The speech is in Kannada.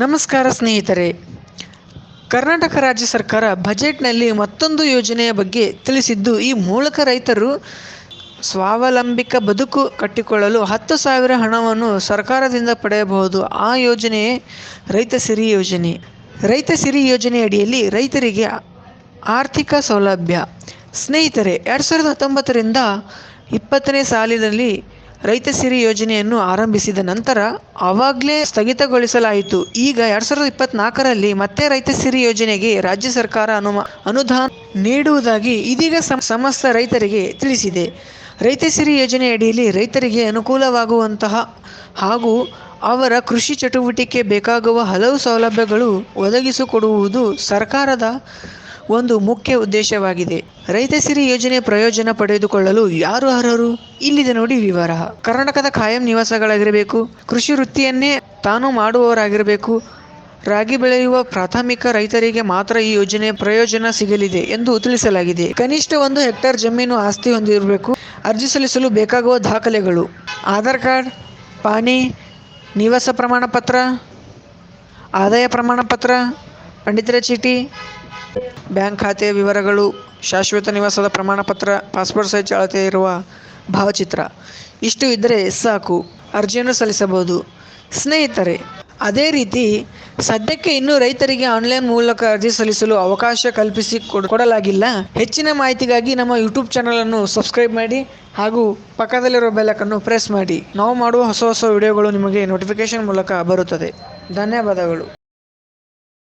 ನಮಸ್ಕಾರ ಸ್ನೇಹಿತರೆ. ಕರ್ನಾಟಕ ರಾಜ್ಯ ಸರ್ಕಾರ ಬಜೆಟ್ನಲ್ಲಿ ಮತ್ತೊಂದು ಯೋಜನೆಯ ಬಗ್ಗೆ ತಿಳಿಸಿದ್ದು, ಈ ಮೂಲಕ ರೈತರು ಸ್ವಾವಲಂಬಿಕ ಬದುಕು ಕಟ್ಟಿಕೊಳ್ಳಲು ಹತ್ತು ಸಾವಿರ ಹಣವನ್ನು ಸರ್ಕಾರದಿಂದ ಪಡೆಯಬಹುದು. ಆ ಯೋಜನೆಯೇ ರೈತ ಸಿರಿ ಯೋಜನೆ. ರೈತ ಸಿರಿ ಯೋಜನೆ ಅಡಿಯಲ್ಲಿ ರೈತರಿಗೆ ಆರ್ಥಿಕ ಸೌಲಭ್ಯ. ಸ್ನೇಹಿತರೆ, ಎರಡು ಸಾವಿರದ ಹತ್ತೊಂಬತ್ತರಿಂದ ಇಪ್ಪತ್ತನೇ ಸಾಲಿನಲ್ಲಿ ರೈತ ಸಿರಿ ಯೋಜನೆಯನ್ನು ಆರಂಭಿಸಿದ ನಂತರ ಆವಾಗಲೇ ಸ್ಥಗಿತಗೊಳಿಸಲಾಯಿತು. ಈಗ ಎರಡ್ ಸಾವಿರದ ಇಪ್ಪತ್ನಾಲ್ಕರಲ್ಲಿ ಮತ್ತೆ ರೈತ ಸಿರಿ ಯೋಜನೆಗೆ ರಾಜ್ಯ ಸರ್ಕಾರ ಅನುಮ, ಅನುದಾನ ನೀಡುವುದಾಗಿ ಇದೀಗ ಸಮ, ಸಮಸ್ತ ರೈತರಿಗೆ ತಿಳಿಸಿದೆ. ರೈತ ಸಿರಿ ಯೋಜನೆಯಡಿಯಲ್ಲಿ ರೈತರಿಗೆ ಅನುಕೂಲವಾಗುವಂತಹ ಹಾಗೂ ಅವರ ಕೃಷಿ ಚಟುವಟಿಕೆ ಬೇಕಾಗುವ ಹಲವು ಸೌಲಭ್ಯಗಳು ಒದಗಿಸಿಕೊಡುವುದು ಸರ್ಕಾರದ ಒಂದು ಮುಖ್ಯ ಉದ್ದೇಶವಾಗಿದೆ. ರೈತ ಸಿರಿ ಯೋಜನೆ ಪ್ರಯೋಜನ ಪಡೆದುಕೊಳ್ಳಲು ಯಾರು ಅರ್ಹರು? ಇಲ್ಲಿದೆ ನೋಡಿ ವಿವರ. ಕರ್ನಾಟಕದ ಖಾಯಂ ನಿವಾಸಗಳಾಗಿರಬೇಕು. ಕೃಷಿ ವೃತ್ತಿಯನ್ನೇ ತಾನು ಮಾಡುವವರಾಗಿರಬೇಕು. ರಾಗಿ ಬೆಳೆಯುವ ಪ್ರಾಥಮಿಕ ರೈತರಿಗೆ ಮಾತ್ರ ಈ ಯೋಜನೆ ಪ್ರಯೋಜನ ಸಿಗಲಿದೆ ಎಂದು ತಿಳಿಸಲಾಗಿದೆ. ಕನಿಷ್ಠ ಒಂದು ಹೆಕ್ಟೇರ್ ಜಮೀನು ಆಸ್ತಿ ಹೊಂದಿರಬೇಕು. ಅರ್ಜಿ ಸಲ್ಲಿಸಲು ಬೇಕಾಗುವ ದಾಖಲೆಗಳು. ಆಧಾರ್ ಕಾರ್ಡ್ ಪಾಣಿ ನಿವಾಸ ಪ್ರಮಾಣ ಪತ್ರ ಆದಾಯ ಪ್ರಮಾಣ ಪತ್ರ ಪಂಡಿತರ ಚೀಟಿ, ಬ್ಯಾಂಕ್ ಖಾತೆಯ ವಿವರಗಳು, ಶಾಶ್ವತ ನಿವಾಸದ ಪ್ರಮಾಣ ಪತ್ರ ಪಾಸ್ಪೋರ್ಟ್ ಸೈಜ್ ಅಳತೆ ಇರುವ ಭಾವಚಿತ್ರ. ಇಷ್ಟು ಇದ್ದರೆ ಸಾಕು. ಅರ್ಜಿಯನ್ನು ಸಲ್ಲಿಸಬಹುದು. ಸ್ನೇಹಿತರೆ, ಅದೇ ರೀತಿ ಸದ್ಯಕ್ಕೆ ಇನ್ನೂ ರೈತರಿಗೆ ಆನ್ಲೈನ್ ಮೂಲಕ ಅರ್ಜಿ ಸಲ್ಲಿಸಲು ಅವಕಾಶ ಕಲ್ಪಿಸಿ ಕೊಡ್- ಕೊಡಲಾಗಿಲ್ಲ. ಹೆಚ್ಚಿನ ಮಾಹಿತಿಗಾಗಿ ನಮ್ಮ ಯೂಟ್ಯೂಬ್ ಚಾನಲನ್ನು ಸಬ್ಸ್ಕ್ರೈಬ್ ಮಾಡಿ ಹಾಗೂ ಪಕ್ಕದಲ್ಲಿರೋ ಅನ್ನು ಪ್ರೆಸ್ ಮಾಡಿ. ನಾವು ಮಾಡುವ ಹೊಸ ಹೊಸ ವಿಡಿಯೋಗಳು ನಿಮಗೆ ನೋಟಿಫಿಕೇಶನ್ ಮೂಲಕ ಬರುತ್ತದೆ. ಧನ್ಯವಾದಗಳು.